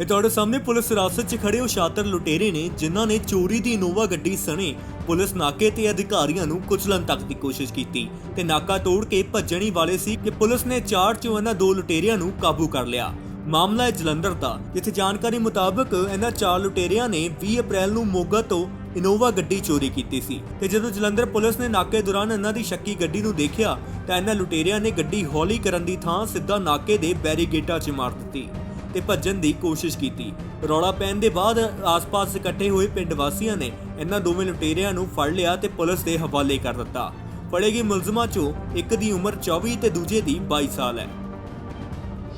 ਇਹ ਤੁਹਾਡੇ ਸਾਹਮਣੇ ਪੁਲਿਸ ਹਿਰਾਸਤ 'ਚ ਖੜੇ ਉਹ ਸ਼ਾਤਰ ਲੁਟੇਰੇ ਨੇ, ਜਿਨ੍ਹਾਂ ਨੇ ਚੋਰੀ ਦੀ ਇਨੋਵਾ ਗੱਡੀ ਸਣੇ ਪੁਲਿਸ ਨਾਕੇ ਤੇ ਅਧਿਕਾਰੀਆਂ ਨੂੰ ਕੁਚਲਣ ਤੱਕ ਦੀ ਕੋਸ਼ਿਸ਼ ਕੀਤੀ ਤੇ ਨਾਕਾ ਤੋੜ ਕੇ ਭੱਜਣ ਵਾਲੇ ਸੀ ਕਿ ਪੁਲਿਸ ਨੇ ਚਾਰ ਚੋਂ ਇਹਨਾਂ ਦੋ ਲੁਟੇਰਿਆਂ ਨੂੰ ਕਾਬੂ ਕਰ ਲਿਆ। ਮਾਮਲਾ ਹੈ ਜਲੰਧਰ ਦਾ, ਜਿੱਥੇ ਜਾਣਕਾਰੀ ਮੁਤਾਬਕ ਇਹਨਾਂ ਚਾਰ ਲੁਟੇਰਿਆਂ ਨੇ 20 ਅਪ੍ਰੈਲ ਨੂੰ ਮੋਗਾ ਤੋਂ ਇਨੋਵਾ ਗੱਡੀ ਚੋਰੀ ਕੀਤੀ ਸੀ ਤੇ ਜਦੋਂ ਜਲੰਧਰ ਪੁਲਿਸ ਨੇ ਨਾਕੇ ਦੌਰਾਨ ਇਹਨਾਂ ਦੀ ਸ਼ੱਕੀ ਗੱਡੀ ਨੂੰ ਦੇਖਿਆ ਤਾਂ ਇਹਨਾਂ ਲੁਟੇਰਿਆਂ ਨੇ ਗੱਡੀ ਹੌਲੀ ਕਰਨ ਦੀ ਥਾਂ ਸਿੱਧਾ ਨਾਕੇ ਦੇ ਬੈਰੀਗੇਟਾਂ 'ਚ ਮਾਰ ਦਿੱਤੀ। ਤੇ ਭੱਜਣ ਦੀ ਕੋਸ਼ਿਸ਼ ਕੀਤੀ। ਰੌਲਾ ਪੈਣ ਦੇ ਬਾਅਦ ਆਸ-ਪਾਸ ਇਕੱਠੇ ਹੋਏ ਪਿੰਡ ਵਾਸੀਆਂ ਨੇ ਇਹਨਾਂ ਦੋਵੇਂ ਲੁਟੇਰਿਆਂ ਨੂੰ ਫੜ ਲਿਆ ਤੇ ਪੁਲਿਸ ਦੇ ਹਵਾਲੇ ਕਰ ਦਿੱਤਾ। ਫੜੇ ਗਏ ਮੁਲਜ਼ਮਾਂ 'ਚੋਂ ਇੱਕ ਦੀ ਉਮਰ 24 ਤੇ ਦੂਜੇ ਦੀ 22 ਸਾਲ ਹੈ।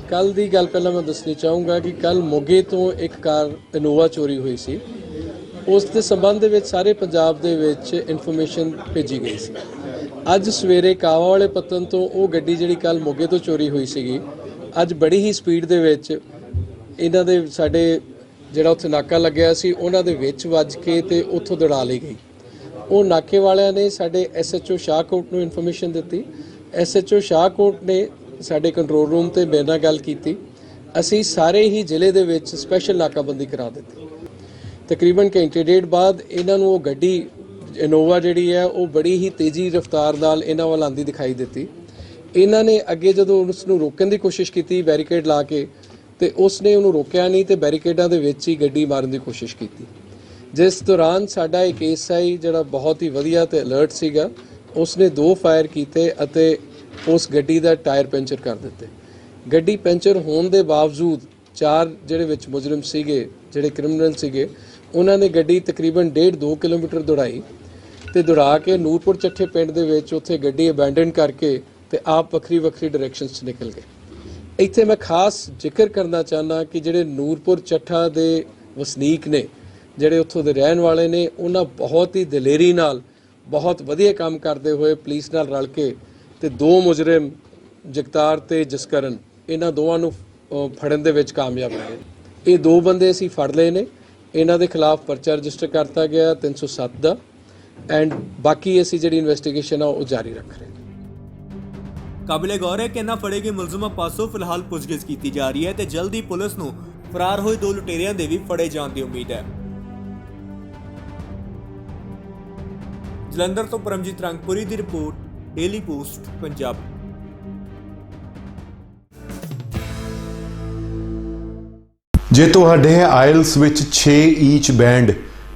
ਕੱਲ ਦੀ ਗੱਲ ਪਹਿਲਾਂ ਮੈਂ ਦੱਸਣੀ ਚਾਹੂੰਗਾ ਕਿ ਕੱਲ ਮੋਗੇ ਤੋਂ ਇੱਕ ਕਾਰ ਇਨੋਵਾ ਚੋਰੀ ਹੋਈ ਸੀ। ਉਸ ਦੇ ਸੰਬੰਧ ਦੇ ਵਿੱਚ ਸਾਰੇ ਪੰਜਾਬ ਦੇ ਵਿੱਚ ਇਨਫੋਰਮੇਸ਼ਨ ਭੇਜੀ ਗਈ ਸੀ। ਅੱਜ ਸਵੇਰੇ ਕਾਵਾ ਵਾਲੇ ਪਤਨ ਤੋਂ ਉਹ ਗੱਡੀ ਜਿਹੜੀ ਕੱਲ ਮੋਗੇ ਤੋਂ ਚੋਰੀ ਹੋਈ ਸੀਗੀ, ਅੱਜ ਬੜੀ ਹੀ ਸਪੀਡ ਦੇ ਵਿੱਚ ਇਹਨਾਂ ਦੇ ਸਾਡੇ ਜਿਹੜਾ ਉੱਥੇ ਨਾਕਾ ਲੱਗਿਆ ਸੀ, ਉਹਨਾਂ ਦੇ ਵਿੱਚ ਵੱਜ ਕੇ ਤੇ ਉੱਥੋਂ ਦੜਾ ਲਈ ਗਈ। ਉਹ ਨਾਕੇ ਵਾਲਿਆਂ ਨੇ ਸਾਡੇ ਐਸਐਚਓ ਸ਼ਾਹਕੋਟ ਨੂੰ ਇਨਫੋਰਮੇਸ਼ਨ ਦਿੱਤੀ। ਐਸਐਚਓ ਸ਼ਾਹਕੋਟ ਨੇ ਸਾਡੇ ਕੰਟਰੋਲ ਰੂਮ ਤੇ ਮੇਰੇ ਨਾਲ ਗੱਲ ਕੀਤੀ। ਅਸੀਂ ਸਾਰੇ ਹੀ ਜ਼ਿਲ੍ਹੇ ਦੇ ਵਿੱਚ ਸਪੈਸ਼ਲ ਨਾਕਾਬੰਦੀ ਕਰਾ ਦਿੱਤੀ। ਤਕਰੀਬਨ ਘੰਟੇ ਡੇਢ ਬਾਅਦ ਇਹਨਾਂ ਨੂੰ ਉਹ ਗੱਡੀ, ਇਨੋਵਾ ਜਿਹੜੀ ਹੈ, ਉਹ ਬੜੀ ਹੀ ਤੇਜ਼ੀ ਰਫ਼ਤਾਰ ਨਾਲ ਇਹਨਾਂ ਵੱਲ ਆਂਦੀ ਦਿਖਾਈ ਦਿੱਤੀ। ਇਹਨਾਂ ਨੇ ਅੱਗੇ ਜਦੋਂ ਉਸ ਨੂੰ ਰੋਕਣ ਦੀ ਕੋਸ਼ਿਸ਼ ਕੀਤੀ, ਬੈਰੀਕੇਡ ਲਾ ਕੇ ਤੇ ਉਸ ਨੇ ਉਹਨੂੰ ਰੋਕਿਆ ਨਹੀਂ ਤੇ ਬੈਰੀਕੇਡਾਂ ਦੇ ਵਿੱਚ ਹੀ ਗੱਡੀ ਮਾਰਨ ਦੀ ਕੋਸ਼ਿਸ਼ ਕੀਤੀ। ਜਿਸ ਦੌਰਾਨ ਸਾਡਾ ਇੱਕ ਐਸਆਈ ਜਿਹੜਾ ਬਹੁਤ ਹੀ ਵਧੀਆ ਤੇ ਅਲਰਟ ਸੀਗਾ ਉਸ ਨੇ ਦੋ ਫਾਇਰ ਕੀਤੇ ਅਤੇ ਉਸ ਗੱਡੀ ਦਾ ਟਾਇਰ ਪੈਂਚਰ ਕਰ ਦਿੱਤੇ। ਗੱਡੀ ਪੈਂਚਰ ਹੋਣ ਦੇ ਬਾਵਜੂਦ ਚਾਰ ਜਿਹੜੇ ਵਿੱਚ ਮੁਜਰਮ ਸੀਗੇ, ਜਿਹੜੇ ਕ੍ਰਿਮੀਨਲ ਸੀਗੇ, ਉਹਨਾਂ ਨੇ ਗੱਡੀ ਤਕਰੀਬਨ 1.5 2 ਕਿਲੋਮੀਟਰ ਦੌੜਾਈ ਤੇ ਦੌੜਾ ਕੇ ਨੂਰਪੁਰ ਚੱਠੇ ਪਿੰਡ ਦੇ ਵਿੱਚ ਉੱਥੇ ਗੱਡੀ ਅਬੈਂਡਨ ਕਰਕੇ ਤੇ ਆਪ ਵੱਖਰੀ ਵੱਖਰੀ ਡਾਇਰੈਕਸ਼ਨਸ 'ਚ ਨਿਕਲ ਗਏ। ਇੱਥੇ ਮੈਂ ਖਾਸ ਜ਼ਿਕਰ ਕਰਨਾ ਚਾਹਨਾ ਕਿ ਜਿਹੜੇ ਨੂਰਪੁਰ ਚੱਠਾ ਦੇ ਵਸਨੀਕ ਨੇ, ਜਿਹੜੇ ਉੱਥੋਂ ਦੇ ਰਹਿਣ ਵਾਲੇ ਨੇ, ਉਹਨਾਂ ਬਹੁਤ ਹੀ ਦਲੇਰੀ ਨਾਲ ਬਹੁਤ ਵਧੀਆ ਕੰਮ ਕਰਦੇ ਹੋਏ ਪੁਲਿਸ ਨਾਲ ਰਲ ਕੇ ਤੇ ਦੋ ਮੁਜਰਮ, ਜਗਤਾਰ ਤੇ ਜਸਕਰਨ, ਇਹਨਾਂ ਦੋਵਾਂ ਨੂੰ ਫੜਨ ਦੇ ਵਿੱਚ ਕਾਮਯਾਬ ਰਹੇ ਇਹ ਦੋ ਬੰਦੇ ਅਸੀਂ ਫੜ ਲਏ ਨੇ। ਇਹਨਾਂ ਦੇ ਖਿਲਾਫ ਪਰਚਾ ਰਜਿਸਟਰ ਕਰਤਾ ਗਿਆ 307 ਦਾ, ਐਂਡ ਬਾਕੀ ਅਸੀਂ ਜਿਹੜੀ ਇਨਵੈਸਟੀਗੇਸ਼ਨ ਆ ਉਹ ਜਾਰੀ ਰੱਖ ਰਹੇ ਕਾਬਿਲੇ ਗੌਰ ਹੈ ਕਿ ਇਹਨਾਂ ਫੜੇ ਗਏ ਮੁਲਜ਼ਮਾਂ ਪਾਸੋਂ ਫਿਲਹਾਲ ਪੁੱਛਗਿੱਛ ਕੀਤੀ ਜਾ ਰਹੀ ਹੈ ਤੇ ਜਲਦੀ ਪੁਲਿਸ ਨੂੰ ਫਰਾਰ ਹੋਏ ਦੋ ਲੁਟੇਰਿਆਂ ਦੇ ਵੀ ਫੜੇ ਜਾਣ ਦੀ ਉਮੀਦ ਹੈ। ਜਲੰਧਰ ਤੋਂ ਪਰਮਜੀਤ ਰੰਗਪੁਰੀ ਦੀ ਰਿਪੋਰਟ ਡੇਲੀ ਪੋਸਟ ਪੰਜਾਬ। ਜੇ ਤੁਹਾਡੇ ਆਇਲਸ ਵਿੱਚ 6 ਈਚ ਬੈਂਡ